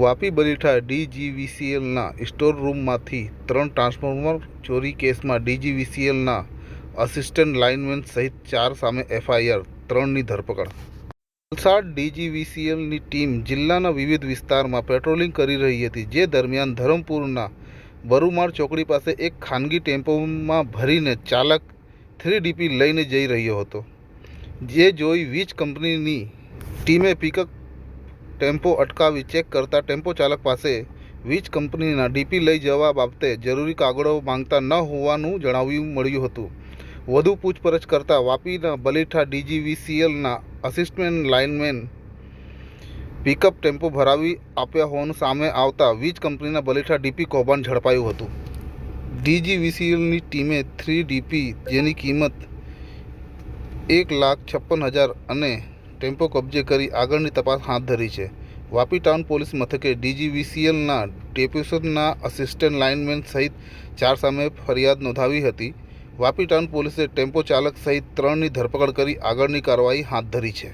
Vapi બરીઠા ડીજીવીસીએલના store રૂમમાંથી ત્રણ transformer ચોરી કેસમાં ડીજીવીસીએલના અસિસ્ટન્ટ લાઇનમેન સહિત ચાર સામે એફઆઈઆર, ત્રણની ધરપકડ. વલસાડ ડીજીવીસીએલની ટીમ જિલ્લાના વિવિધ વિસ્તારમાં પેટ્રોલિંગ કરી રહી હતી, જે દરમિયાન ધરમપુરના બરુમાળ ચોકડી પાસે એક ખાનગી ટેમ્પોમાં ભરીને ચાલક થ્રી ડીપી લઈને જઈ રહ્યો હતો. જે જોઈ વીજ કંપનીની ટીમે પિકઅપ ટેમ્પો અટકાવી ચેક કરતા ટેમ્પો ચાલક પાસે વીજ કંપનીના ડીપી લઈ જવા બાબતે જરૂરી કાગળો માંગતા ન હોવાનું જણાવ્યું મળ્યું હતું. વધુ પૂછપરછ કરતાં વાપીના બલીઠા ડીજીવીસીએલના અસિસ્ટન્ટ લાઇનમેન પિકઅપ ટેમ્પો ભરાવી આપ્યા હોવાનું સામે આવતા વીજ કંપનીના બલીઠા ડીપી કૌભાંડ ઝડપાયું હતું. ડીજીવીસીએલની ટીમે થ્રી ડીપી જેની કિંમત એક લાખ છપ્પન હજાર અને ટેમ્પો કબજે કરી આગળની તપાસ હાથ ધરી છે. વાપી ટાઉન પોલીસ મથકે ડીજીવીસીએલના ડેપ્યુશનના અસિસ્ટન્ટ લાઇનમેન સહિત ચાર સામે ફરિયાદ નોંધાવી હતી. વાપી ટાઉન પોલીસે ટેમ્પો ચાલક સહિત ત્રણની ધરપકડ કરી આગળની કાર્યવાહી હાથ ધરી છે.